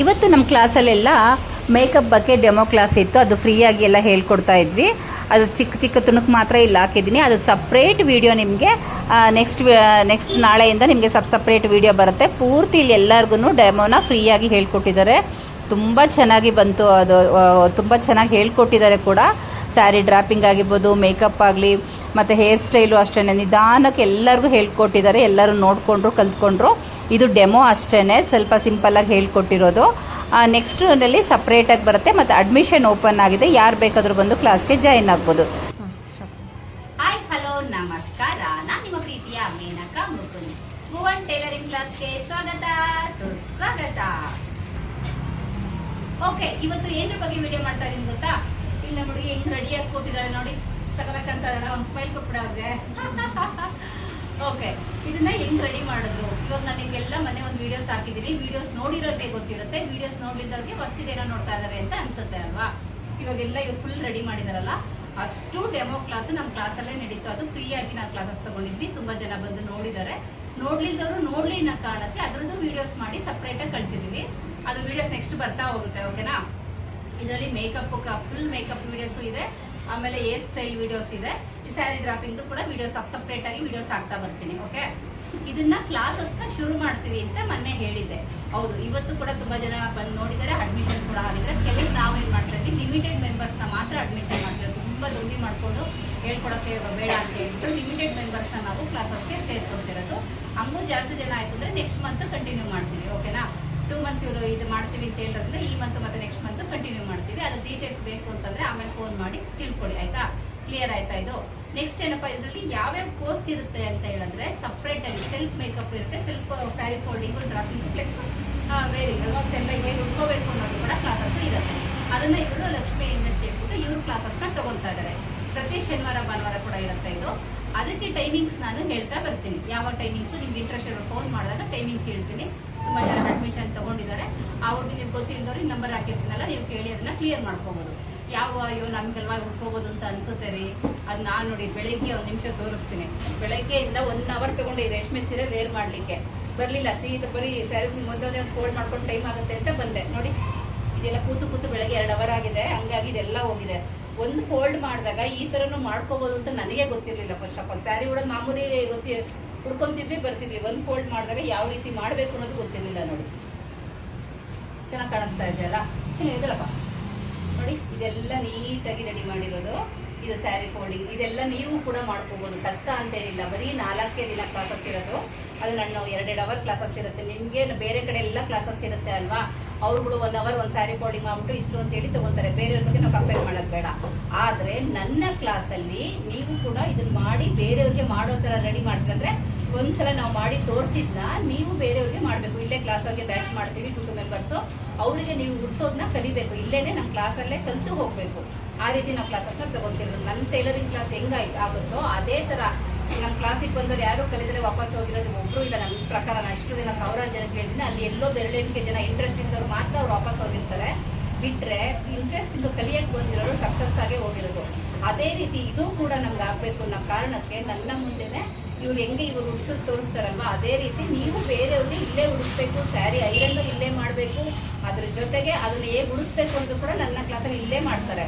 ಇವತ್ತು ನಮ್ಮ ಕ್ಲಾಸಲ್ಲೆಲ್ಲ ಮೇಕಪ್ ಬಗ್ಗೆ ಡೆಮೋ ಕ್ಲಾಸ್ ಇತ್ತು. ಅದು ಫ್ರೀಯಾಗಿ ಎಲ್ಲ ಹೇಳ್ಕೊಡ್ತಾ ಇದ್ವಿ. ಅದು ಚಿಕ್ಕ ಚಿಕ್ಕ ತುಣುಕು ಮಾತ್ರ ಇಲ್ಲಿ ಹಾಕಿದ್ದೀನಿ. ಅದು ಸಪ್ರೇಟ್ ವೀಡಿಯೋ ನಿಮಗೆ ನೆಕ್ಸ್ಟ್ ನೆಕ್ಸ್ಟ್ ನಾಳೆಯಿಂದ ನಿಮಗೆ ಸಬ್ ಸಪ್ರೇಟ್ ವೀಡಿಯೋ ಬರುತ್ತೆ. ಪೂರ್ತಿ ಇಲ್ಲಿ ಎಲ್ಲರಿಗೂ ಡೆಮೋನ ಫ್ರೀಯಾಗಿ ಹೇಳ್ಕೊಟ್ಟಿದ್ದಾರೆ. ತುಂಬ ಚೆನ್ನಾಗಿ ಬಂತು ಅದು ತುಂಬ ಚೆನ್ನಾಗಿ ಹೇಳ್ಕೊಟ್ಟಿದ್ದಾರೆ ಕೂಡ. ಸ್ಯಾರಿ ಡ್ರಾಪಿಂಗ್ ಆಗಿರ್ಬೋದು ಮೇಕಪ್ ಆಗಲಿ, ಮತ್ತು ಹೇರ್ ಸ್ಟೈಲು ಅಷ್ಟೇ ನಿಧಾನಕ್ಕೆ ಎಲ್ಲರಿಗೂ ಹೇಳ್ಕೊಟ್ಟಿದ್ದಾರೆ. ಎಲ್ಲರೂ ನೋಡಿಕೊಂಡ್ರು, ಕಲ್ತ್ಕೊಂಡ್ರು. ಇದು ಡೆಮೋ ಅಷ್ಟೇ ಸ್ವಲ್ಪ ಸಿಂಪಲ್ಲಾಗಿ ಹೇಳ್ಕೊಟ್ಟಿರೋದು. ನೆಕ್ಸ್ಟ್ನಲ್ಲಿ ಸಪ್ರೇಟಾಗಿ ಬರುತ್ತೆ. ಮತ್ತು ಅಡ್ಮಿಷನ್ ಓಪನ್ ಆಗಿದೆ. ಯಾರು ಬೇಕಾದರೂ ಬಂದು ಕ್ಲಾಸ್ಗೆ ಜಾಯಿನ್ ಆಗ್ಬೋದು. ಹಾಯ್ ಹಲೋ ನಮಸ್ಕಾರ. ನಾನು ನಿಮ್ಮ ಪ್ರೀತಿಯ ಮೇನಕಾ ಮುಕುಂದ್. ಭುವನ್ ಟೈಲರಿಂಗ್ ಕ್ಲಾಸ್ಗೆ ಸ್ವಾಗತ. ಸುಸ್ವಾಗತ ಓಕೆ ಇವತ್ತು ಏನ್ರ ಬಗ್ಗೆ ವಿಡಿಯೋ ಮಾಡ್ತಾ ಇದೀನಿ ಗೊತ್ತಾ? ಇಲ್ಲಿ ಹುಡುಗಿ, ಹೆಂಗ್ ರೆಡಿ ಆಗಿ ಕೂತಿದ್ದಾರೆ ನೋಡಿ. ಸಕಲ ಕಾಣ್ತಾ ಇದ್ದಾಳೆ ಒಂದು ಸ್ಮೈಲ್ ಕೊಟ್ಬಿಡ ಅವ್ರಿಗೆ. ಓಕೆ ಇದನ್ನ ಹೆಂಗ್ ರೆಡಿ ಮಾಡಿದ್ರು? ಇವಾಗ ನಾನು ನಿಮ್ಗೆಲ್ಲ ಮನೆ ಒಂದು ವಿಡಿಯೋಸ್ ಹಾಕಿದ್ದೀನಿ ವಿಡಿಯೋಸ್ ನೋಡಿರೋರಿಗೆ ಗೊತ್ತಿರುತ್ತೆ. ವಿಡಿಯೋಸ್ ನೋಡಿದವ್ರಿಗೆ ಏನೋ ನೋಡ್ತಾ ಇದಾರೆ ಅಂತ ಅನ್ಸುತ್ತೆ ಅಲ್ವಾ? ಇವಾಗೆಲ್ಲ ಇವ್ರು ಫುಲ್ ರೆಡಿ ಮಾಡಿದಾರಲ್ಲ. ಅಷ್ಟು ಡೆಮೋ ಕ್ಲಾಸ್ ನಮ್ಮ ಕ್ಲಾಸಲ್ಲೇ ನಡೀತು. ಅದು ಫ್ರೀ ಆಗಿ ನಾವು ಕ್ಲಾಸಸ್ ತಗೊಂಡಿದ್ವಿ. ತುಂಬಾ ಜನ ಬಂದು ನೋಡಿದ್ದಾರೆ. ನೋಡ್ಲಿದ್ದವರು ನೋಡ್ಲಿ ಅನ್ನೋ ಕಾರಣಕ್ಕೆ ಅದರದ್ದು ವಿಡಿಯೋಸ್ ಮಾಡಿ ಸಪ್ರೇಟಾಗಿ ಕಳ್ಸಿದೀವಿ. ಅದು ವಿಡಿಯೋಸ್ ನೆಕ್ಸ್ಟ್ ಬರ್ತಾ ಹೋಗುತ್ತೆ ಓಕೆನಾ ಇದರಲ್ಲಿ ಮೇಕಪ್ ಫುಲ್ ಮೇಕಪ್ ವಿಡಿಯೋಸ್ ಇದೆ. ಆಮೇಲೆ ಏರ್ ಸ್ಟೈಲ್ ವಿಡಿಯೋಸ್ ಇದೆ. ಈ ಸ್ಯಾರಿ ಡ್ರಾಪಿಂಗ್ ಕೂಡ ವಿಡಿಯೋಸ್ ಸಪ್ ಸಪ್ರೇಟ್ ಆಗಿ ವಿಡಿಯೋಸ್ ಹಾಕ್ತಾ ಬರ್ತೀನಿ ಓಕೆ ಇದನ್ನ ಕ್ಲಾಸಸ್ನ ಶುರು ಮಾಡ್ತೀವಿ ಅಂತ ಮೊನ್ನೆ ಹೇಳಿದ್ದೆ. ಹೌದು, ಇವತ್ತು ಕೂಡ ತುಂಬಾ ಜನ ಬಂದು ನೋಡಿದರೆ ಅಡ್ಮಿಷನ್ ಕೂಡ ಆಗಿದ್ರೆ ಕೆಲವು ನಾವು ಮಾಡ್ತಾ ಇದ್ವಿ ಲಿಮಿಟೆಡ್ ಮೆಂಬರ್ಸ್ನ ಮಾತ್ರ ಅಡ್ಮಿಷನ್ ಮಾಡ್ತೀವಿ ತುಂಬಾ ದುಡ್ಡಿ ಮಾಡ್ಕೊಂಡು ಹೇಳ್ಕೊಡಕ್ಕೆ ಬೇಡ ಅಂತ ಹೇಳ್ಬಿಟ್ಟು ಲಿಮಿಟೆಡ್ ಮೆಂಬರ್ಸ್ನ ನಾವು ಕ್ಲಾಸಸ್ಗೆ ಸೇರ್ಕೊಳ್ತಿರೋದು. ಹಂಗೂ ಜಾಸ್ತಿ ಜನ ಆಯ್ತು ಅಂದ್ರೆ ನೆಕ್ಸ್ಟ್ ಮಂತ್ ಕಂಟಿನ್ಯೂ ಮಾಡ್ತೀವಿ ಓಕೆನಾ ಟೂ ಮಂತ್ಸ್ ಇವರು ಇದು ಮಾಡ್ತೀವಿ ಅಂತ ಹೇಳಿದ್ರೆ ಈ ಮಂತ್ ಮತ್ತೆ ನೆಕ್ಸ್ಟ್ ಮಂತ್ ಕಂಟಿನ್ಯೂ ಮಾಡ್ತೀವಿ. ಅದು ಡೀಟೇಲ್ಸ್ ಬೇಕು ಅಂತಂದ್ರೆ ಆಮೇಲೆ ಫೋನ್ ಮಾಡಿ ತಿಳ್ಕೊಳ್ಳಿ, ಆಯ್ತಾ? ಕ್ಲಿಯರ್ ಆಯ್ತಾ ಇದು? ನೆಕ್ಸ್ಟ್ ಏನಪ್ಪ, ಇದರಲ್ಲಿ ಯಾವ್ಯಾವ ಕೋರ್ಸ್ ಇರುತ್ತೆ ಅಂತ ಹೇಳಿದ್ರೆ ಸಪ್ರೇಟ್ ಆಗಿ ಸೆಲ್ಫ್ ಮೇಕಪ್ ಇರುತ್ತೆ self saree folding draping plus wearing ಅವಾಗ ಎಲ್ಲ ಹೇಗೆ ಉಟ್ಕೋಬೇಕು ಅನ್ನೋದು ಕೂಡ ಕ್ಲಾಸಸ್ ಇರುತ್ತೆ. ಅದನ್ನ ಇವರು ಲಕ್ಷ್ಮಿ ಅಂತ ಹೇಳ್ಬಿಟ್ಟು ಇವರು ಕ್ಲಾಸಸ್ನ ತಗೊಳ್ತಾ ಇದ್ದಾರೆ ಪ್ರತಿ ಶನಿವಾರ, ಭಾನುವಾರ ಕೂಡ ಇರುತ್ತೆ ಇದು. ಅದಕ್ಕೆ ಟೈಮಿಂಗ್ಸ್ ನಾನು ಹೇಳ್ತಾ ಬರ್ತೀನಿ. ಯಾವ ಟೈಮಿಂಗ್ಸ್ ನಿಮ್ಗೆ ಇಂಟ್ರೆಸ್ಟ್ ಇರೋ ಫೋನ್ ಮಾಡಿದಾಗ ಟೈಮಿಂಗ್ಸ್ ಹೇಳ್ತೀನಿ. ತುಂಬಾ ಜನ ಅಡ್ಮಿಷನ್ ತಗೊಂಡಿದ್ದಾರೆ. ಅವ್ರಿಗೆ ನಿಮ್ಗೆ ಗೊತ್ತಿಲ್ಲದವ್ರಿಗೆ ನಂಬರ್ ಹಾಕಿರ್ತೀನಲ್ಲ, ನೀವು ಕೇಳಿ ಅದನ್ನ ಕ್ಲಿಯರ್ ಮಾಡ್ಕೋಬಹುದು ಯಾವ, ಅಯ್ಯೋ, ನಮ್ಗೆಲ್ವಾ ಹುಡ್ಕೋಬೋದು ಅಂತ ಅನ್ಸುತ್ತೆ ರೀ. ಅದು ನಾನು ನೋಡಿ, ಬೆಳಗ್ಗೆ ಒಂದು ನಿಮಿಷ ತೋರಿಸ್ತೀನಿ. ಬೆಳಗ್ಗೆಯಿಂದ ಒನ್ ಅವರ್ ತಗೊಂಡು ರೇಷ್ಮೆ ಸೀರೆ ವೇರ್ ಮಾಡಲಿಕ್ಕೆ. ಬರಲಿಲ್ಲ ಸೀತ ಬರೀ ಸ್ಯಾರಿ ಮೊದಲೇ ಒಂದು ಫೋಲ್ಡ್ ಮಾಡ್ಕೊಂಡು ಟೈಮ್ ಆಗುತ್ತೆ ಅಂತ ಬಂದೆ. ನೋಡಿ, ಇದೆಲ್ಲ ಕೂತು ಕೂತು ಬೆಳಗ್ಗೆ ಎರಡು ಅವರ್ ಆಗಿದೆ. ಹಂಗಾಗಿ ಇದೆಲ್ಲ ಹೋಗಿದೆ. ಒಂದು ಫೋಲ್ಡ್ ಮಾಡಿದಾಗ ಈ ಥರನೂ ಮಾಡ್ಕೋಬೋದು ಅಂತ ನನಗೆ ಗೊತ್ತಿರಲಿಲ್ಲ ಫಸ್ಟ್ ಆಫ್ ಆಲ್ ಸ್ಯಾರಿ ಉಡೋದು ಮಾಮೂಲಿ ಗೊತ್ತಿ ಉಡ್ಕೊಂತಿದ್ವಿ ಬರ್ತಿದ್ವಿ. ಒಂದು ಫೋಲ್ಡ್ ಮಾಡಿದಾಗ ಯಾವ ರೀತಿ ಮಾಡಬೇಕು ಅನ್ನೋದು ಗೊತ್ತಿರಲಿಲ್ಲ ನೋಡಿ. ಚೆನ್ನಾಗಿ ಕಾಣಿಸ್ತಾ ಇದೆಯಲ್ಲ ಚೆನ್ನಾಗಿ ನೋಡಿ, ಇದೆಲ್ಲ ನೀಟಾಗಿ ರೆಡಿ ಮಾಡಿರೋದು. ಇದು ಸ್ಯಾರಿ ಫೋಲ್ಡಿಂಗ್ ಇದೆಲ್ಲ ನೀವು ಕೂಡ ಮಾಡ್ಕೋಬೋದು. ಕಷ್ಟ ಅಂತೇನಿಲ್ಲ. ಬರೀ ನಾಲ್ಕೇ ದಿನ ಕ್ಲಾಸಸ್ ಇರೋದು. ಅದು ನನ್ನ ಎರಡೆರಡು ಅವರ್ ಕ್ಲಾಸಸ್ ಇರುತ್ತೆ. ನಿಮ್ಗೆ ಬೇರೆ ಕಡೆ ಎಲ್ಲ ಕ್ಲಾಸಸ್ ಇರುತ್ತೆ ಅಲ್ವಾ? ಅವ್ರುಗಳು ಒನ್ ಅವರ್ ಒಂದು ಸ್ಯಾರಿ ಫೋಲ್ಡಿಂಗ್ ಮಾಡ್ಬಿಟ್ಟು ಇಷ್ಟು ಅಂತೇಳಿ ತಗೊಂತಾರೆ. ಬೇರೆಯವ್ರ ಬಗ್ಗೆ ನಾವು ಕಂಪೇರ್ ಮಾಡೋದು ಬೇಡ. ಆದರೆ ನನ್ನ ಕ್ಲಾಸಲ್ಲಿ ನೀವು ಕೂಡ ಇದನ್ನ ಮಾಡಿ ಬೇರೆಯವ್ರಿಗೆ ಮಾಡೋ ಥರ ರೆಡಿ ಮಾಡ್ತೀವಿ ಅಂದರೆ ಒಂದ್ಸಲ ನಾವು ಮಾಡಿ ತೋರಿಸಿದ್ನ ನೀವು ಬೇರೆಯವ್ರಿಗೆ ಮಾಡಬೇಕು. ಇಲ್ಲೇ ಕ್ಲಾಸವ್ರಿಗೆ ಬ್ಯಾಚ್ ಮಾಡ್ತೀವಿ ಟು ಟು ಮೆಂಬರ್ಸು ಅವರಿಗೆ ನೀವು ಉಡ್ಸೋದನ್ನ ಕಲಿಬೇಕು. ಇಲ್ಲೇ ನಮ್ಮ ಕ್ಲಾಸಲ್ಲೇ ಕಲಿತು ಹೋಗಬೇಕು. ಆ ರೀತಿ ನಾವು ಕ್ಲಾಸಸ್ನ ತಗೊಂತಿರೋದು. ನನ್ನ ಟೈಲರಿಂಗ್ ಕ್ಲಾಸ್ ಹೆಂಗಾಯ್ತು ಆಗುತ್ತೋ ಅದೇ ಥರ ನಮ್ಮ ಕ್ಲಾಸಿಗೆ ಬಂದವರು ಯಾರು ಕಲಿತಲೇ ವಾಪಸ್ ಹೋಗಿರೋದು ಒಬ್ಬರು ಇಲ್ಲ. ನನ್ನ ಪ್ರಕಾರ ನಾನು ಇಷ್ಟು ದಿನ ಸಾವಿರಾರು ಜನಕ್ಕೆ ಹೇಳ್ತೀನಿ ಅಲ್ಲಿ ಎಲ್ಲೋ ಬೆರಳೆಂಟಿಗೆ ಜನ ಇಂಟ್ರೆಸ್ಟ್ ಇದ್ದವ್ರು ಮಾತ್ರ ಅವ್ರು ವಾಪಸ್ ಹೋಗಿರ್ತಾರೆ. ಬಿಟ್ಟರೆ ಇಂಟ್ರೆಸ್ಟ್ ಇಂದು ಕಲಿಯಕ್ಕೆ ಬಂದಿರೋರು ಸಕ್ಸಸ್ ಆಗೇ ಹೋಗಿರೋದು. ಅದೇ ರೀತಿ ಇದು ಕೂಡ ನಮ್ಗೆ ಆಗಬೇಕು ಅನ್ನೋ ಕಾರಣಕ್ಕೆ ನನ್ನ ಮುಂದೆನೆ ಇವ್ರು ಹೆಂಗೆ ಇವ್ರು ಉಡ್ಸೋದು ತೋರಿಸ್ತಾರಲ್ವ? ಅದೇ ರೀತಿ ನೀವು ಬೇರೆಯವ್ರಿಗೆ ಇಲ್ಲೇ ಉಡಿಸ್ಬೇಕು ಸ್ಯಾರಿ ಐರನ್ನು ಇಲ್ಲೇ ಮಾಡಬೇಕು. ಅದ್ರ ಜೊತೆಗೆ ಅದನ್ನ ಹೇಗೆ ಉಡಿಸ್ಬೇಕು ಅಂತ ಕೂಡ ನನ್ನ ಕ್ಲಾಸಲ್ಲಿ ಇಲ್ಲೇ ಮಾಡ್ತಾರೆ.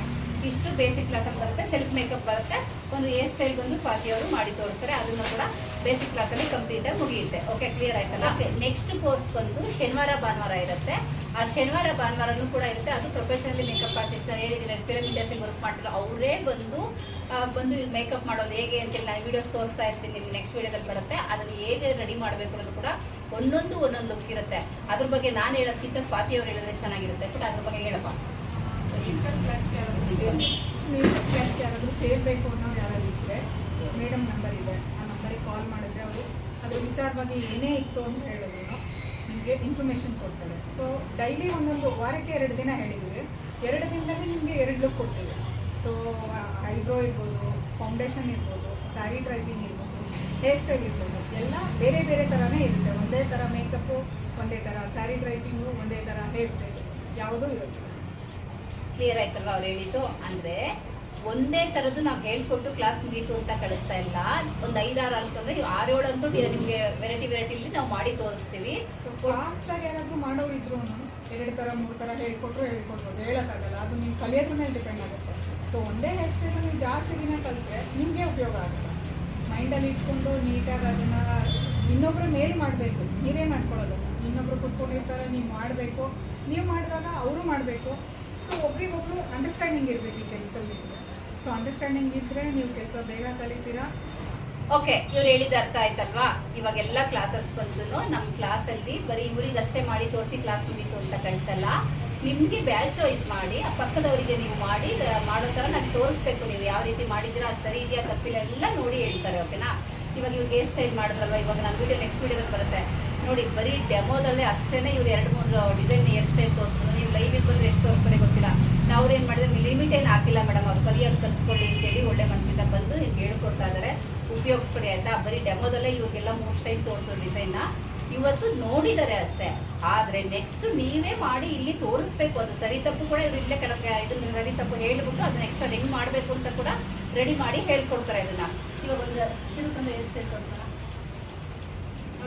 ಇಷ್ಟು ಬೇಸಿಕ್ ಕ್ಲಾಸಲ್ಲಿ ಬರುತ್ತೆ. ಸೆಲ್ಫ್ ಮೇಕಪ್ ಬರುತ್ತೆ. ಒಂದು ಏರ್ ಸ್ಟೈಲ್ ಬಂದು ಸ್ವಾತಿ ಅವರು ಮಾಡಿ ತೋರಿಸ್ತಾರೆ. ಅದನ್ನು ಕೂಡ ಬೇಸಿಕ್ ಕ್ಲಾಸಲ್ಲಿ ಕಂಪ್ಲೀಟ್ ಆಗಿ ಮುಗಿಯುತ್ತೆ. ಓಕೆ ಕ್ಲಿಯರ್ ಆಯ್ತಲ್ಲ? ಓಕೆ ನೆಕ್ಸ್ಟ್ ಕೋರ್ಸ್ ಬಂದು ಶನಿವಾರ, ಭಾನುವಾರ ಇರುತ್ತೆ. ಆ ಶನಿವಾರ, ಭಾನುವಾರನೂ ಕೂಡ ಇರುತ್ತೆ. ಅದು ಪ್ರೊಫೆಷನಲಿ ಮೇಕಪ್ ಆರ್ಟಿಸ್ಟ್ ಹೇಳಿದ್ದೀನಿ. ಫಿಲಮ್ ಇಂಡಸ್ಟ್ರಿ ವರ್ಕ್ ಮಾಡಿದ್ರು ಅವರೇ ಬಂದು ಬಂದು ಮೇಕಪ್ ಮಾಡೋದು ಹೇಗೆ ಅಂತೇಳಿ ನಾನು ವಿಡಿಯೋಸ್ ತೋರಿಸ್ತಾ ಇರ್ತೀನಿ. ನಿಮ್ಗೆ ನೆಕ್ಸ್ಟ್ ವೀಡಿಯೋದಲ್ಲಿ ಬರುತ್ತೆ. ಅದನ್ನು ಹೇಗೆ ರೆಡಿ ಮಾಡಬೇಕು ಅನ್ನೋದು ಕೂಡ ಒಂದೊಂದು ಒಂದೊಂದು ಲುಕ್ ಇರುತ್ತೆ. ಅದ್ರ ಬಗ್ಗೆ ನಾನು ಹೇಳೋದಕ್ಕಿಂತ ಸ್ವಾತಿ ಅವ್ರು ಹೇಳಿದ್ರೆ ಚೆನ್ನಾಗಿರುತ್ತೆ. ಬಟ್ ಅದ್ರ ಬಗ್ಗೆ ಹೇಳಪ್ಪ. ಇಂಟರ್ ಕ್ಲಾಸ್ಗೆ ಯಾರಾದರೂ ಸೇರ್ ಇಂಟರ್ ಕ್ಲಾಸ್ಗೆ ಯಾರಾದರೂ ಸೇರಬೇಕು ಅನ್ನೋರು ಯಾರಾದ್ರು ಇದ್ದರೆ ಮೇಡಮ್ ನಂಬರ್ ಇದೆ ಆ ನಂಬರಿಗೆ ಕಾಲ್ ಮಾಡಿದ್ರೆ ಅವರು ಅದ್ರ ವಿಚಾರವಾಗಿ ಏನೇ ಇತ್ತು ಅಂತ ಹೇಳಿದ್ರು ನಿಮಗೆ ಇನ್ಫಾರ್ಮೇಷನ್ ಕೊಡ್ತಾರೆ ಸೊ ಡೈಲಿ ಒಂದೊಂದು ವಾರಕ್ಕೆ ಎರಡು ದಿನ ಹೇಳಿದ್ದೀವಿ ಎರಡು ದಿನದಲ್ಲಿ ನಿಮಗೆ ಎರಡು ಲುಕ್ ಕೊಡ್ತೀವಿ ಸೊ ಐಬ್ರೋ ಇರ್ಬೋದು. ಫೌಂಡೇಶನ್ ಇರ್ಬೋದು ಸ್ಯಾರಿ ಡ್ರೈವಿಂಗ್ ಇರ್ಬೋದು ಹೇರ್ ಸ್ಟೈಲ್ ಇರ್ಬೋದು ಎಲ್ಲ ಬೇರೆ ಬೇರೆ ಥರನೇ ಇರುತ್ತೆ ಒಂದೇ ಥರ ಮೇಕಪ್ಪು ಒಂದೇ ಥರ ಸ್ಯಾರಿ ಡ್ರೈವಿಂಗು ಒಂದೇ ಥರ ಹೇರ್ ಸ್ಟೈಲು ಯಾವುದೂ ಇರುತ್ತೆ ಕ್ಲಿಯರ್ ಆಯ್ತಲ್ಲ ಅವ್ರು ಹೇಳಿದ್ದು? ಅಂದ್ರೆ ಒಂದೇ ತರದ್ದು ನಾವು ಹೇಳ್ಕೊಟ್ಟು ಕ್ಲಾಸ್ ಮುಗೀತು ಅಂತ ಕಳಿಸ್ತಾ ಇಲ್ಲ. ಒಂದ್ ಐದಾರು ಅಂತಂದ್ರೆ ನೀವು ಏಳು ಅಂತೂ ನಿಮ್ಗೆ ವೆರೈಟಿ ವೆರೈಟಿಲಿ ನಾವು ಮಾಡಿ ತೋರಿಸ್ತೀವಿ. ಸೊ ಫಾಸ್ಟಾಗಿ ಯಾರಾದರೂ ಮಾಡೋರು ಇದ್ರು ಎರಡು ತರ, ಮೂರು ತರ ಹೇಳ್ಕೊಟ್ರು ಹೇಳ್ಕೊಡ್ಬೋದು ಹೇಳಕ್ಕಾಗಲ್ಲ. ಅದು ನೀವು ಕಲಿಯೋದ್ರ ಮೇಲೆ ಡಿಪೆಂಡ್ ಆಗುತ್ತೆ. ಸೊ ಒಂದೇ ಹೇರ್ ಸ್ಟೈಲ್ ನೀವು ಜಾಸ್ತಿ ದಿನ ಕಲಿತ್ರೆ ನಿಮಗೆ ಉಪಯೋಗ ಆಗುತ್ತೆ. ಮೈಂಡಲ್ಲಿ ಇಟ್ಕೊಂಡು ನೀಟಾಗಿ ಅದನ್ನ ಇನ್ನೊಬ್ರು ಮೇಲೆ ಮಾಡಬೇಕು. ನೀವೇ ಮಾಡ್ಕೊಳ್ಳೋದು. ಇನ್ನೊಬ್ರು ಕುತ್ಕೊಂಡಿರ್ತಾರೆ, ನೀವು ಮಾಡಬೇಕು. ನೀವು ಮಾಡಿದಾಗ ಅವರು ಮಾಡಬೇಕು. ಸೊ ಒಬ್ರಿಗೊಬ್ರು ಅಂಡರ್ಸ್ಟ್ಯಾಂಡಿಂಗ್ ಇರಬೇಕು ಈ ಕೆಲಸದಲ್ಲಿ. ಸೊ ಅಂಡರ್ಸ್ಟ್ಯಾಂಡಿಂಗ್ ಇದ್ರೆ ನೀವು ಕೆಲಸ ಬೇಗ ಕಲಿತೀರಾ? ಓಕೆ ಇವ್ರು ಹೇಳಿದ ಅರ್ಥ ಆಯ್ತಲ್ವಾ? ಇವಾಗ ಎಲ್ಲ ಕ್ಲಾಸಸ್ ಬಂದು ನಮ್ಮ ಕ್ಲಾಸಲ್ಲಿ ಬರೀ ಇವ್ರಿಗೆ ಅಷ್ಟೇ ಮಾಡಿ ತೋರಿಸಿ ಕ್ಲಾಸ್ ಮುಗೀತು ಅಂತ ಕಳಿಸಲ್ಲ. ನಿಮಗೆ ಬ್ಯಾಚ್ ಚಾಯ್ಸ್ ಮಾಡಿ, ಆ ಪಕ್ಕದವರಿಗೆ ನೀವು ಮಾಡಿ ಮಾಡೋ ಥರ ನಾನು ತೋರಿಸ್ಬೇಕು ನೀವು ಯಾವ ರೀತಿ ಮಾಡಿದ್ರೆ ಅದು ಸರಿ ಇದೆಯಾ, ತಪ್ಪಿಲ್ಲ, ಎಲ್ಲ ನೋಡಿ ಹೇಳ್ತಾರೆ ಓಕೆನಾ ಇವಾಗ ಇವ್ರಿಗೆ ಹೇರ್ ಸ್ಟೈಲ್ ಮಾಡಿದ್ರಲ್ವ, ಇವಾಗ ನನ್ನ ವಿಡಿಯೋ ನೆಕ್ಸ್ಟ್ ವೀಡಿಯೋದಲ್ಲಿ ಬರುತ್ತೆ. ನೋಡಿ ಬರೀ ಡೆಮೋದಲ್ಲೇ ಅಷ್ಟೇ ಇವ್ರು ಎರಡು, ಮೂರು ಡಿಸೈನ್ ಹೇರ್ ಸ್ಟೈಲ್ ತೋರಿಸ್ತಾರೆ. ಲೈವಿಗೆ ಬಂದರೆ ಎಷ್ಟು ತೋರಿಸ್ತಾರೆ ಗೊತ್ತಿಲ್ಲ. ನಾವು ಏನು ಮಾಡಿದ್ರೆ ಲಿಮಿಟ್ ಏನು ಹಾಕಿಲ್ಲ ಮೇಡಮ್ ಅವ್ರು. ಕಲಿಯೋದು ಕಲ್ತ್ಕೊಳ್ಳಿ ಅಂತೇಳಿ ಒಳ್ಳೆ ಮನಸ್ಸಿಂದ ಬಂದು ನಿಮ್ಗೆ ಹೇಳ್ಕೊಡ್ತಾ ಇದ್ದಾರೆ ಉಪಯೋಗಿಸ್ಕೊಡಿ ಆಯ್ತಾ ಬರೀ ಡೆಮೋದಲ್ಲೇ ಇವ್ರಿಗೆಲ್ಲ ಮೂರು ಟೈಮ್ ತೋರಿಸೋ ಡಿಸೈನ್ನ ಇವತ್ತು ನೋಡಿದ್ದಾರೆ ಅಷ್ಟೇ. ಆದರೆ ನೆಕ್ಸ್ಟ್ ನೀವೇ ಮಾಡಿ ಇಲ್ಲಿ ತೋರಿಸ್ಬೇಕು. ಅದು ಸರಿ ತಪ್ಪು ಕೂಡ ಇವ್ರು ಇಲ್ಲೇ ಕೆಳಗೆ ಇದನ್ನ ಸರಿ ತಪ್ಪು ಹೇಳ್ಬಿಟ್ಟು ಅದನ್ನ ಎಕ್ಸ್ಟ್ರಾ ಹೆಂಗೆ ಮಾಡಬೇಕು ಅಂತ ಕೂಡ ರೆಡಿ ಮಾಡಿ ಹೇಳ್ಕೊಡ್ತಾರೆ ಇದನ್ನ ಇವಾಗ ಒಂದು ತಿಳ್ಕೊಂಡು ಹೇರ್ ಸ್ಟೈಲ್ ತೋರಿಸೋಣ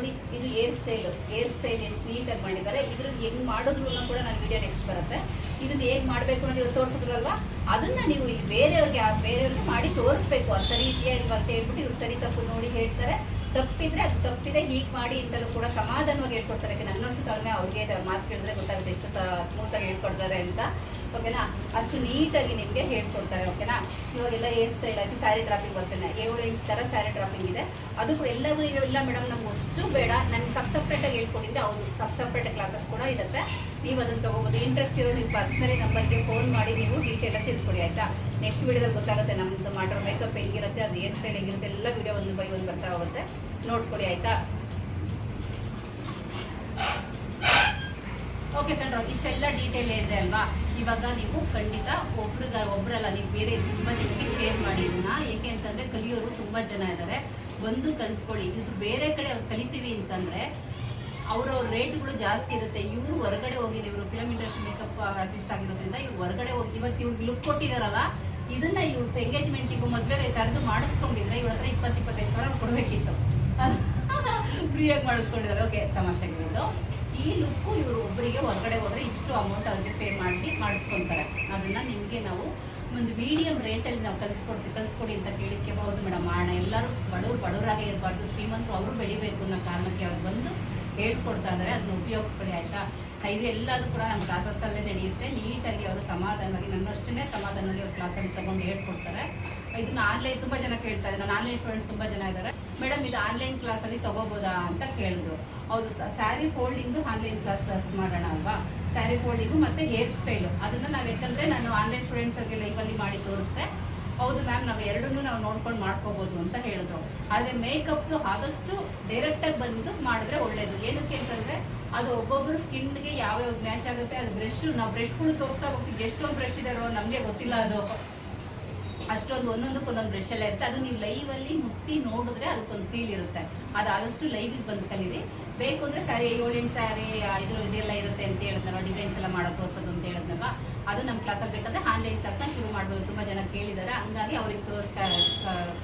ನೋಡಿ ಇದು ಹೇರ್ ಸ್ಟೈಲು ಹೇರ್ ಸ್ಟೈಲ್ ಎಷ್ಟು ನೀಟಾಗಿ ಮಾಡಿದ್ದಾರೆ. ಇದ್ರ ಹೆಂಗ್ ಮಾಡೋದ್ರು ಕೂಡ ನಾನು ವಿಡಿಯೋ ನೆಕ್ಸ್ಟ್ ಬರುತ್ತೆ. ಇದನ್ನ ಹೇಗ್ ಮಾಡಬೇಕು ಅನ್ನೋದು ತೋರಿಸಿದ್ರಲ್ವಾ? ಅದನ್ನ ನೀವು ಇಲ್ಲಿ ಬೇರೆಯವ್ರಿಗೆ ಬೇರೆಯವ್ರಿಗೆ ಮಾಡಿ ತೋರಿಸ್ಬೇಕು. ಅದು ಸರಿ ಇದೆಯಾ ಇಲ್ವಾ ಅಂತ ಹೇಳ್ಬಿಟ್ಟು ಇವ್ರು ಸರಿ ತಪ್ಪು ನೋಡಿ ಹೇಳ್ತಾರೆ. ತಪ್ಪಿದ್ರೆ ಅದು ತಪ್ಪಿದೆ, ಹೀಗೆ ಮಾಡಿ ಅಂತಲೂ ಕೂಡ ಸಮಾಧಾನವಾಗಿ ಹೇಳ್ಕೊಡ್ತಾರೆ. ಯಾಕೆ ನನ್ನಷ್ಟು ತಾಳ್ಮೆ ಅವ್ರಿಗೆ ಮಾತು ಕೇಳಿದ್ರೆ ಗೊತ್ತಾಗುತ್ತೆ, ಎಷ್ಟು ಸ್ಮೂತಾಗಿ ಹೇಳ್ಕೊಡ್ತಾರೆ ಅಂತ. ಓಕೆನಾ? ಅಷ್ಟು ನೀಟಾಗಿ ನಿಮಗೆ ಹೇಳ್ಕೊಡ್ತಾರೆ, ಓಕೆನಾ? ಇವಾಗೆಲ್ಲ ಹೇರ್ ಸ್ಟೈಲ್ ಆಗಿ ಸ್ಯಾರಿ ಡ್ರಾಪಿಂಗ್ ಅಷ್ಟೇ ಏಳು, ಎಂಟು ಥರ ಸ್ಯಾರಿ ಡ್ರಾಪಿಂಗ್ ಇದೆ. ಅದು ಕೂಡ ಎಲ್ಲರೂ ಇಲ್ಲ ಮೇಡಮ್ ನಮ್ಗೆ ಅಷ್ಟು ಬೇಡ. ನಮಗೆ ಸಬ್ ಸಪ್ರೇಟಾಗಿ ಹೇಳ್ಕೊಂಡಿದ್ದೆ ಹೌದು. ಸಬ್ ಸಪ್ರೇಟ್ ಕ್ಲಾಸಸ್ ಕೂಡ ಇರುತ್ತೆ. ನೀವು ಅದನ್ನು ತೊಗೋಬೋದು. ಇಂಟ್ರೆಸ್ಟ್ ಇರೋ ನೀವು ಪರ್ಸ್ನಲಿ ನಂಬರ್ಗೆ ಫೋನ್ ಮಾಡಿ, ನೀವು ಡೀಟೇಲ್ ತಿಳ್ಕೊಡಿ ಆಯಿತಾ? ನೆಕ್ಸ್ಟ್ ವಿಡಿಯೋದಲ್ಲಿ ಗೊತ್ತಾಗುತ್ತೆ ನಮ್ಮದು ಮಾಡಿರೋ ಮೇಕಪ್ ಹೆಂಗಿರುತ್ತೆ, ಅದು ಹೇರ್ ಸ್ಟೈಲ್ ಹೆಂಗಿರುತ್ತೆ, ಎಲ್ಲ ವಿಡಿಯೋ ಒಂದು ಬೈ ಒಂದು ಬರ್ತಾ ಹೋಗುತ್ತೆ. ನೋಡ್ಕೊಡಿ, ಆಯಿತಾ? ಓಕೆ ಕಣ್ರೋ, ಇಷ್ಟೆಲ್ಲ ಡೀಟೇಲ್ ಇದೆ ಅಲ್ವಾ? ಇವಾಗ ನೀವು ಖಂಡಿತ ಒಬ್ರಿಗ ಒಬ್ರಲ್ಲ, ನೀವು ಬೇರೆ ತುಂಬ ಜನಕ್ಕೆ ಶೇರ್ ಮಾಡಿ ಇದನ್ನ. ಏಕೆ ಅಂತಂದ್ರೆ ಕಲಿಯೋರು ತುಂಬಾ ಜನ ಇದ್ದಾರೆ ಬಂದು ಕಲ್ತ್ಕೊಳ್ಳಿ. ಇದು ಬೇರೆ ಕಡೆ ಅವ್ರು ಕಲಿತೀವಿ ಅಂತಂದ್ರೆ ಅವ್ರವ್ರ ರೇಟ್ಗಳು ಜಾಸ್ತಿ ಇರುತ್ತೆ. ಇವರು ಹೊರಗಡೆ ಹೋಗಿ, ಇವರು ಕಿಲೋಮೀಟರ್ ಮೇಕಪ್ ಆರ್ಟಿಸ್ಟ್ ಆಗಿರೋದ್ರಿಂದ ಇವ್ರು ಹೊರಗಡೆ ಹೋಗಿ ಇವತ್ತು ಇವ್ರಿಗೆ ಲುಕ್ ಕೊಟ್ಟಿದಾರಲ್ಲ, ಇದನ್ನ ಇವ್ರು ಎಂಗೇಜ್ಮೆಂಟಿಗೂ ಮದ್ವೆ ಕರೆದು ಮಾಡಿಸ್ಕೊಂಡಿದ್ರೆ ಇವ್ರ ಹತ್ರ ಇಪ್ಪತ್ತು, ಇಪ್ಪತ್ತೈದು ಸಾವಿರ ಕೊಡಬೇಕಿತ್ತು. ಫ್ರೀಯಾಗಿ ಮಾಡಿಸ್ಕೊಂಡಿದ್ದಾರೆ ಓಕೆ ತಮಾಷೆಗಳಿದ್ದು. ಈ ಲುಕ್ಕು ಇವರು ಒಬ್ಬರಿಗೆ ಹೊರಗಡೆ ಹೋದರೆ ಇಷ್ಟು ಅಮೌಂಟ್ ಅವ್ರಿಗೆ ಪೇ ಮಾಡಿ ಮಾಡಿಸ್ಕೊತಾರೆ. ಅದನ್ನ ನಿಮಗೆ ನಾವು ಒಂದು ಮೀಡಿಯಂ ರೇಟಲ್ಲಿ ನಾವು ಕಲಿಸ್ಕೊಡ್ತೀವಿ ಕಲಿಸ್ಕೊಡಿ ಅಂತ ಕೇಳಿಕ್ಕೆ ಹೌದು ಮೇಡಮ್. ಮಾಡೋಣ ಎಲ್ಲರೂ ಬಡವ್ರು ಬಡವರಾಗೇ ಇರಬಾರ್ದು. ಶ್ರೀಮಂತರು ಅವರು ಬೆಳಿಬೇಕು ಅನ್ನೋ ಕಾರಣಕ್ಕೆ ಅವ್ರು ಬಂದು ಹೇಳ್ಕೊಡ್ತಾ ಇದ್ದಾರೆ, ಅದನ್ನ ಉಪಯೋಗಿಸ್ಕೊಳ್ಳಿ ಆಯ್ತಾ? ಇದು ಎಲ್ಲದೂ ಕೂಡ ನಮ್ಮ ಕ್ಲಾಸಸ್ಸಲ್ಲೇ ನಡೆಯುತ್ತೆ. ನೀಟಾಗಿ ಅವರು ಸಮಾಧಾನವಾಗಿ, ನನ್ನಷ್ಟನ್ನೇ ಸಮಾಧಾನವಾಗಿ ಅವ್ರು ಕ್ಲಾಸಲ್ಲಿ ತಗೊಂಡು ಹೇಳ್ಕೊಡ್ತಾರೆ. ಇದನ್ನ ಆನ್ಲೈನ್ ತುಂಬ ಜನ ಕೇಳ್ತಾ ಇದ್ದಾರೆ. ನಾನು ಆನ್ಲೈನ್ ಸ್ಟೂಡೆಂಟ್ಸ್ ತುಂಬ ಜನ ಇದ್ದಾರೆ. ಮೇಡಮ್, ಇದು ಆನ್ಲೈನ್ ಕ್ಲಾಸಲ್ಲಿ ತಗೋಬೋದಾ ಅಂತ ಕೇಳಿದ್ರು. ಹೌದು ಸ್ಯಾರಿ ಫೋಲ್ಡಿಂಗು ಆನ್ಲೈನ್ ಕ್ಲಾಸ್ ಮಾಡೋಣ ಅಲ್ವಾ? ಸ್ಯಾರಿ ಫೋಲ್ಡಿಂಗು ಮತ್ತೆ ಹೇರ್ ಸ್ಟೈಲು ಅದನ್ನ ನಾವು ಯಾಕಂದರೆ ನಾನು ಆನ್ಲೈನ್ ಸ್ಟೂಡೆಂಟ್ಸ್ಗೆ ಲೈವಲ್ಲಿ ಮಾಡಿ ತೋರಿಸ್ದೆ. ಹೌದು ಮ್ಯಾಮ್ ನಾವು ಎರಡನ್ನೂ ನಾವು ನೋಡ್ಕೊಂಡು ಮಾಡ್ಕೋಬಹುದು ಅಂತ ಹೇಳಿದ್ರು. ಆದರೆ ಮೇಕಪ್ದು ಆದಷ್ಟು ಡೈರೆಕ್ಟಾಗಿ ಬಂದು ಮಾಡಿದ್ರೆ ಒಳ್ಳೇದು. ಏನಕ್ಕೆ ಅಂತಂದ್ರೆ ಅದು ಒಬ್ಬೊಬ್ಬರು ಸ್ಕಿನ್ಗೆ ಯಾವ ಮ್ಯಾಚ್ ಆಗುತ್ತೆ, ಅದು ಬ್ರಷ್ ನಾವು ಬ್ರಷ್ಗಳು ತೋರಿಸ್ತಾ ಹೋಗ್ತೀವಿ. ಎಷ್ಟೊಂದು ಬ್ರಷ್ ಇದಾರೋ ನಮಗೆ ಗೊತ್ತಿಲ್ಲ ಅದು. ಅಷ್ಟೊಂದು ಒಂದೊಂದಕ್ಕೆ ಒಂದೊಂದು ಬ್ರಷ್ ಎಲ್ಲ ಇರುತ್ತೆ. ಅದು ನೀವು ಲೈವ್ ಅಲ್ಲಿ ಮುಟ್ಟಿ ನೋಡಿದ್ರೆ ಅದಕ್ಕೊಂದು ಫೀಲ್ ಇರುತ್ತೆ. ಅದು ಆದಷ್ಟು ಲೈವಿಗೆ ಬಂದು ಕಲೀರಿ. ಬೇಕು ಅಂದರೆ ಸ್ಯಾರಿ ಏಳೆಂಟು ಸ್ಯಾರಿ ಇದ್ರ ಇದೆಲ್ಲ ಇರುತ್ತೆ ಅಂತ ಹೇಳಿದ್ನಲ್ಲ ಡಿಸೈನ್ಸ್ ಎಲ್ಲ ಮಾಡೋದು ತೋರ್ಸೋದು ಅಂತ ಹೇಳಿದ್ನಲ್ಲ, ಅದು ನಮ್ಮ ಕ್ಲಾಸಲ್ಲಿ ಬೇಕಂದ್ರೆ ಆನ್ಲೈನ್ ಕ್ಲಾಸ್ನ ಶುರು ಮಾಡ್ಬೋದು. ತುಂಬ ಜನ ಕೇಳಿದ್ದಾರೆ. ಹಂಗಾಗಿ ಅವ್ರಿಗೆ ತೋರಿಸ್ತಾ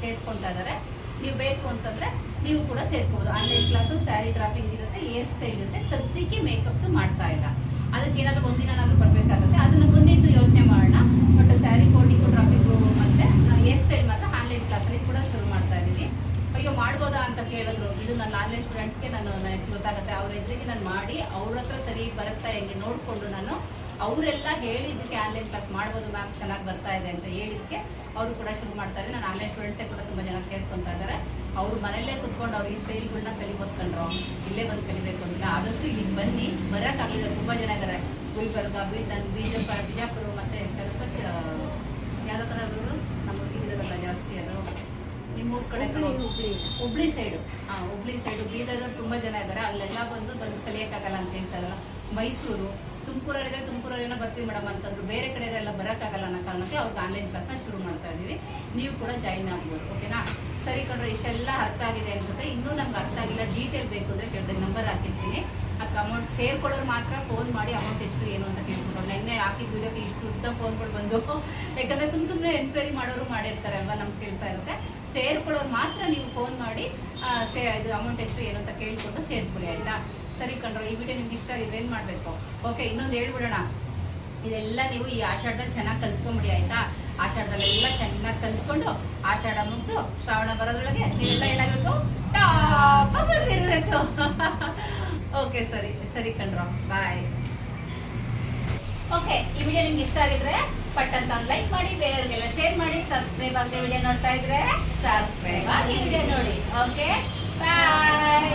ಸೇರಿಸ್ಕೊಳ್ತಾ ಇದ್ದಾರೆ. ನೀವು ಬೇಕು ಅಂತಂದ್ರೆ ನೀವು ಕೂಡ ಸೇರ್ಬೋದು. ಆನ್ಲೈನ್ ಕ್ಲಾಸು ಸ್ಯಾರಿ ಡ್ರಾಪಿಂಗ್ ಇರುತ್ತೆ ಹೇರ್ ಸ್ಟೈಲ್ ಇರುತ್ತೆ. ಸದ್ಯಕ್ಕೆ ಮೇಕಪ್ ಮಾಡ್ತಾ ಇಲ್ಲ. ಅದಕ್ಕೆ ಏನಾದ್ರು ಒಂದಿನ ನಾನು ಬರಬೇಕಾಗುತ್ತೆ. ಅದನ್ನು ಮುಂದಿದ್ದು ಯೋಚನೆ ಮಾಡೋಣ. ಬಟ್ ಸ್ಯಾರಿ ಫೋಲ್ಡಿಂಗು ಡ್ರಾಪಿಂಗು ಮತ್ತೆ ಹೇರ್ ಸ್ಟೈಲ್ ಮಾತ್ರ ಆನ್ಲೈನ್ ಕ್ಲಾಸಲ್ಲಿ ಕೂಡ ಶುರು ಮಾಡ್ತಾ ಇದ್ದೀನಿ. ಅಯ್ಯೋ, ಮಾಡ್ಬೋದಾ ಅಂತ ಕೇಳಿದ್ರು. ಇದು ನನ್ನ ಆನ್ಲೈನ್ ಸ್ಟೂಡೆಂಟ್ಸ್ಗೆ ನಾನು, ನನಗೆ ಗೊತ್ತಾಗುತ್ತೆ. ಅವ್ರ ಎದುರಿಗೆ ನಾನು ಮಾಡಿ, ಅವ್ರ ಹತ್ರ ಸರಿ ಬರುತ್ತಾ ಹೆಂಗೆ ನೋಡಿಕೊಂಡು ನಾನು ಅವರೆಲ್ಲ ಹೇಳಿದ್ದಕ್ಕೆ ಆನ್ಲೈನ್ ಕ್ಲಾಸ್ ಮಾಡ್ಬೋದು ಮ್ಯಾಮ್, ಚೆನ್ನಾಗಿ ಬರ್ತಾ ಇದೆ ಅಂತ ಹೇಳಿದ್ದಕ್ಕೆ ಅವರು ಕೂಡ ಶುರು ಮಾಡ್ತಾ ಇದ್ದಾರೆ. ನಾನು ಆನ್ಲೈನ್ ಸ್ಟೂಡೆಂಟ್ಸೇ ಕೂಡ ಸೇರ್ಕೊತಾ ಇದ್ದಾರೆ. ಅವ್ರು ಮನೆಯಲ್ಲೇ ಕುತ್ಕೊಂಡು ಅವ್ರು ಈ ಸ್ಟೈಲ್ಗಳನ್ನ ಕಲಿಬೋದ್ಕೊಂಡ್ರು ಇಲ್ಲೇ ಬಂದು ಕಲಿಬೇಕು ಅಂತ. ಆದಷ್ಟು ಇಲ್ಲಿಗೆ ಬನ್ನಿ. ಬರೋಕ್ಕಾಗಲಿಲ್ಲ ತುಂಬ ಜನ ಇದ್ದಾರೆ ಗುಲ್ಬರ್ಗ ಬೀದರ್ ಬಿಜಾಪುರ ಬಿಜಾಪುರ ಮತ್ತು ಕೆಲಸ ಯಾವುದೋ ಥರ ನಮ್ಮ ಹುಡುಗಿರಲ್ಲ ಜಾಸ್ತಿ ಅದು. ನಿಮ್ಮ ಊರ್ ಕಡೆ ಹುಬ್ಳಿ, ಹುಬ್ಳಿ. ಹುಬ್ಳಿ ಸೈಡು ಹಾಂ ಹುಬ್ಳಿ ಸೈಡು ಬೀದರ್ ತುಂಬ ಜನ ಇದ್ದಾರೆ ಅಲ್ಲೆಲ್ಲ ಬಂದು ಬಂದು ಕಲಿಯೋಕ್ಕಾಗಲ್ಲ ಅಂತ ಹೇಳ್ತಾರಲ್ಲ. ಮೈಸೂರು ತುಮಕೂರಲ್ಲಿದೆ ತುಮಕೂರಲ್ಲೇನೋ ಬರ್ತೀವಿ ಮೇಡಮ್ ಅಂತಂದ್ರು ಬೇರೆ ಕಡೆ ಎಲ್ಲ ಬರೋಕ್ಕಾಗಲ್ಲ ಅನ್ನೋ ಕಾರಣಕ್ಕೆ ಅವ್ರಿಗೆ ಆನ್ಲೈನ್ ಕ್ಲಾಸ್ನ ಶುರು ಮಾಡ್ತಾ ಇದ್ದೀವಿ. ನೀವು ಕೂಡ ಜಾಯಿನ್ ಆಗ್ಬೋದು ಓಕೆನಾ ಸರಿ ಕಂಡ್ರೆ ಇಷ್ಟೆಲ್ಲ ಅರ್ಥ ಆಗಿದೆ ಅನ್ಸುತ್ತೆ. ಇನ್ನೂ ನಮ್ಗೆ ಅರ್ಥ ಆಗಿಲ್ಲ ಡೀಟೇಲ್ ಬೇಕು ಅಂದರೆ ಕೇಳಿದ್ರೆ ನಂಬರ್ ಹಾಕಿರ್ತೀನಿ. ಅದಕ್ಕೆ ಅಮೌಂಟ್ ಸೇರ್ಕೊಳ್ಳೋರು ಮಾತ್ರ ಫೋನ್ ಮಾಡಿ ಅಮೌಂಟ್ ಎಷ್ಟು, ಏನು ಅಂತ ಕೇಳ್ಕೊಂಡ್ರು. ನೆನ್ನೆ ಹಾಕಿದ ವಿಡಿಯೋಗೆ ಇಷ್ಟು ಉದ್ದ ಫೋನ್ಗಳು ಬಂದು, ಯಾಕಂದರೆ ಸುಮ್ಮ ಸುಮ್ಮನೆ ಎನ್ಕ್ವೈರಿ ಮಾಡೋರು ಮಾಡಿರ್ತಾರೆ ಅಲ್ವಾ ನಮ್ಗೆ ಕೇಳ್ತಾ ಇರುತ್ತೆ. ಸೇರ್ಕೊಳ್ಳೋರು ಮಾತ್ರ ನೀವು ಫೋನ್ ಮಾಡಿ ಸೇ, ಇದು ಅಮೌಂಟ್ ಎಷ್ಟು, ಏನು ಅಂತ ಕೇಳಿಕೊಂಡು ಸೇರ್ಕೊಳ್ಳಿ, ಆಯಿತಾ? ಸರಿ ಕಣ್ರೋ, ಈ ವಿಡಿಯೋ ನಿಮ್ಗೆ ಇಷ್ಟ ಆಗಿದ್ರೆ ಮಾಡಬೇಕು? ಓಕೆ ಇನ್ನೊಂದು ಹೇಳ್ಬಿಡೋಣ. ಇದೆಲ್ಲ ನೀವು ಈ ಆಷಾಢದಲ್ಲಿ ಚೆನ್ನಾಗಿ ಕಲ್ತ್ಕೊಂಬಿಡಿ, ಆಯ್ತಾ? ಆಷಾಢದಲ್ಲೆಲ್ಲ ಚೆನ್ನಾಗಿ ಕಲ್ತ್ಕೊಂಡು ಆಷಾಢ ಮುಗ್ದು ಶ್ರಾವಣ ಬರೋದ್ರೊಳಗೆ ನೀವೆಲ್ಲ ಏನಾಗಬೇಕು? ಟಾಪ್ ಬಂದಿರಬೇಕು. ಓಕೆ ಸರಿ ಸರಿ ಕಣ್ರೋ ಬಾಯ್ ಓಕೆ ಈ ವಿಡಿಯೋ ನಿಮ್ಗೆ ಇಷ್ಟ ಆಗಿದ್ರೆ ಪಟ್ ಅಂತ ಒಂದು ಲೈಕ್ ಮಾಡಿ, ಬೇರೆಯವ್ರಿಗೆಲ್ಲ ಶೇರ್ ಮಾಡಿ ಸಬ್ಸ್ಕ್ರೈಬ್ ಆಗದೆ ವಿಡಿಯೋ ನೋಡ್ತಾ ಇದ್ರೆ ಸಬ್ಸ್ಕ್ರೈಬ್ ಆಗಿ ವಿಡಿಯೋ ನೋಡಿ. Okay bye